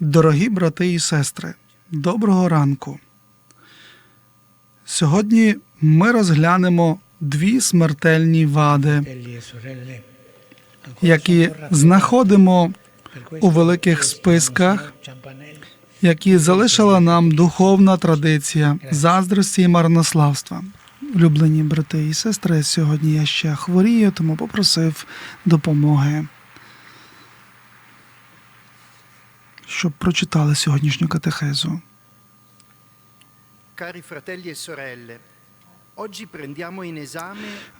Дорогі брати і сестри, доброго ранку. Сьогодні ми розглянемо дві смертельні вади, які знаходимо у великих списках, які залишила нам духовна традиція заздрості і марнославства. Улюблені брати і сестри, сьогодні я ще хворію, тому попросив допомоги, щоб прочитали сьогоднішню катехезу. Карі фрателі і sorelle,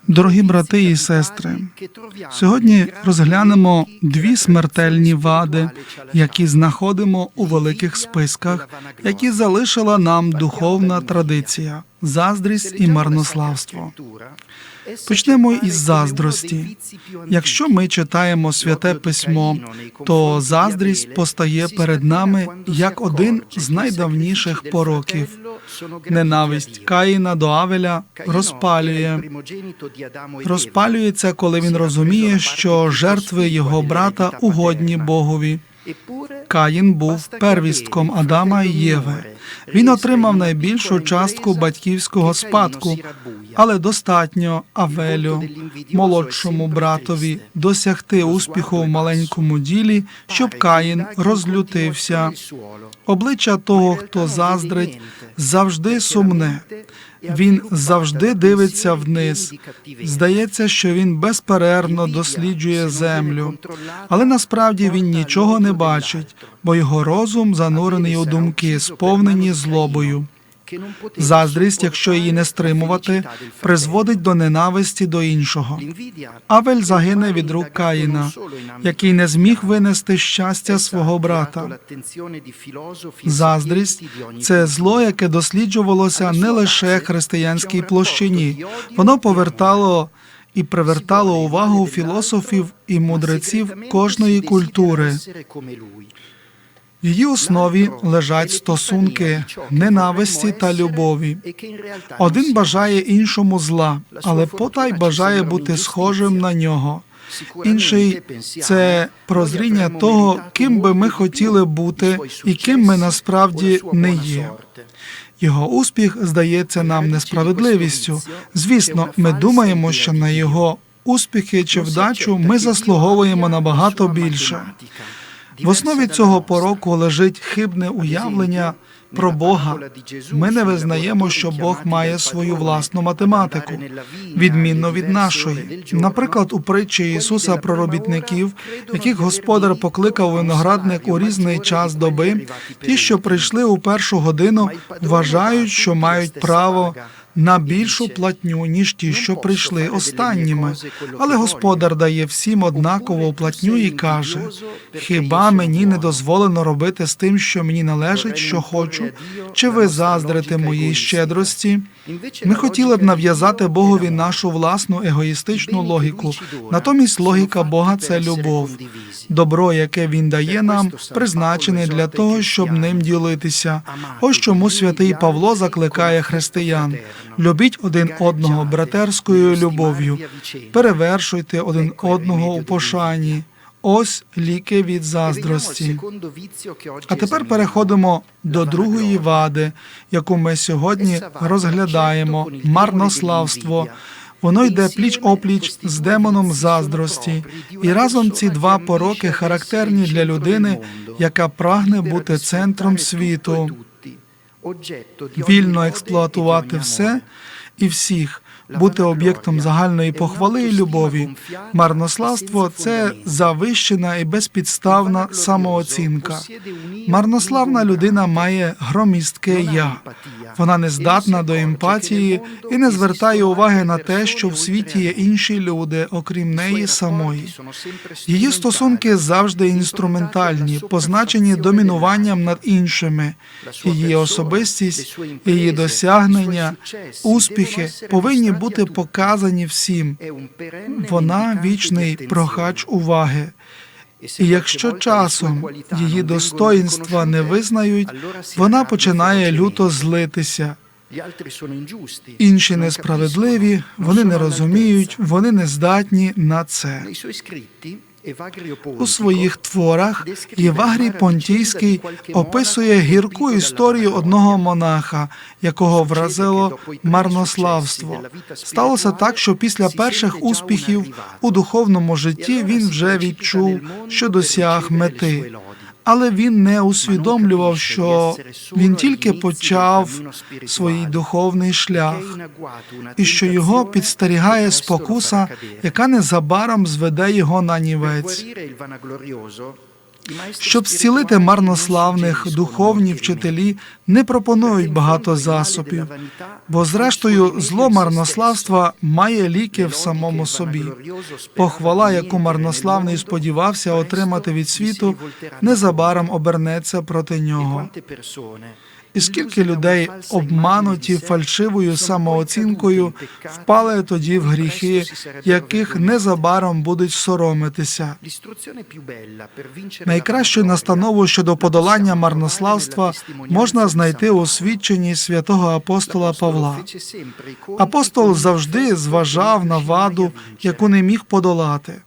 Дорогі брати і сестри, сьогодні розглянемо дві смертельні вади, які знаходимо у великих списках, які залишила нам духовна традиція, заздрість і марнославство. Почнемо із заздрості. Якщо ми читаємо святе письмо, то заздрість постає перед нами як один з найдавніших пороків. Ненависть Каїна до Авеля розпалює. Розпалюється, коли він розуміє, що жертви його брата угодні Богові. Каїн був первістком Адама і Єви. Він отримав найбільшу частку батьківського спадку, але достатньо Авелю, молодшому братові, досягти успіху в маленькому ділі, щоб Каїн розлютився. Обличчя того, хто заздрить, завжди сумне. Він завжди дивиться вниз. Здається, що він безперервно досліджує землю, але насправді він нічого не бачить, бо його розум занурений у думки, сповнені злобою. Заздрість, якщо її не стримувати, призводить до ненависті до іншого. Авель загине від рук Каїна, який не зміг винести щастя свого брата. Заздрість це зло, яке досліджувалося не лише християнській площині, воно повертало і привертало увагу філософів і мудреців кожної культури. Її основі лежать стосунки ненависті та любові. Один бажає іншому зла, але потай бажає бути схожим на нього. Інший це прозріння того, ким би ми хотіли бути і ким ми насправді не є. Його успіх здається нам несправедливістю. Звісно, ми думаємо, що на його успіхи чи вдачу ми заслуговуємо набагато більше. В основі цього пороку лежить хибне уявлення про Бога. Ми не визнаємо, що Бог має свою власну математику, відмінно від нашої. Наприклад, у притчі Ісуса про робітників, яких господар покликав виноградник у різний час доби, ті, що прийшли у першу годину, вважають, що мають право. На більшу платню, ніж ті, що прийшли останніми. Але господар дає всім однакову платню і каже: хіба мені не дозволено робити з тим, що мені належить, що хочу? Чи ви заздрите моїй щедрості? Ми хотіли б нав'язати Богові нашу власну егоїстичну логіку. Натомість логіка Бога це любов. Добро, яке він дає нам, призначене для того, щоб ним ділитися. Ось чому святий Павло закликає християн. Любіть один одного братерською любов'ю, перевершуйте один одного у пошані. Ось ліки від заздрості. А тепер переходимо до другої вади, яку ми сьогодні розглядаємо марнославство. Воно йде пліч опліч з демоном заздрості, і разом ці два пороки характерні для людини, яка прагне бути центром світу, вільно експлуатувати все і всіх, бути об'єктом загальної похвали і любові. Марнославство це завищена і безпідставна самооцінка. Марнославна людина має громістке я. Вона не здатна до емпатії і не звертає уваги на те, що в світі є інші люди, окрім неї самої. Її стосунки завжди інструментальні, позначені домінуванням над іншими. Її особистість, її досягнення, успіхи повинні бути показані всім. Вона вічний прохач уваги. І якщо часом її достоїнства не визнають, вона починає люто злитися. Інші несправедливі, вони не розуміють, вони не здатні на це. У своїх творах Євагрій Понтійський описує гірку історію одного монаха, якого вразило марнославство. Сталося так, що після перших успіхів у духовному житті він вже відчув, що досяг мети. Але він не усвідомлював, що він тільки почав свій духовний шлях, і що його підстерігає спокуса, яка незабаром зведе його на нівець. Щоб зцілити марнославних, духовні вчителі не пропонують багато засобів, бо зрештою зло марнославства має ліки в самому собі. Похвала, яку марнославний сподівався отримати від світу, незабаром обернеться проти нього. І скільки людей, обмануті фальшивою самооцінкою, впали тоді в гріхи, яких незабаром будуть соромитися. Найкращу настанову щодо подолання марнославства можна знайти у свідченні святого апостола Павла. Апостол завжди зважав на ваду, яку не міг подолати.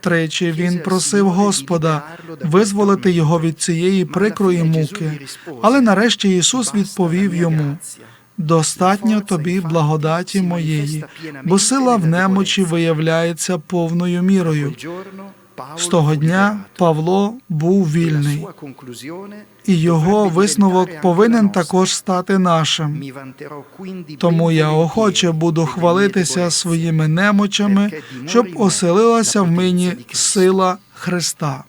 Тричі він просив Господа визволити його від цієї прикрої муки, але нарешті Ісус відповів йому: достатньо тобі благодаті моєї, бо сила в немочі виявляється повною мірою. З того дня Павло був вільний, і його висновок повинен також стати нашим. Тому я охоче буду хвалитися своїми немочами, щоб оселилася в мені сила Христа.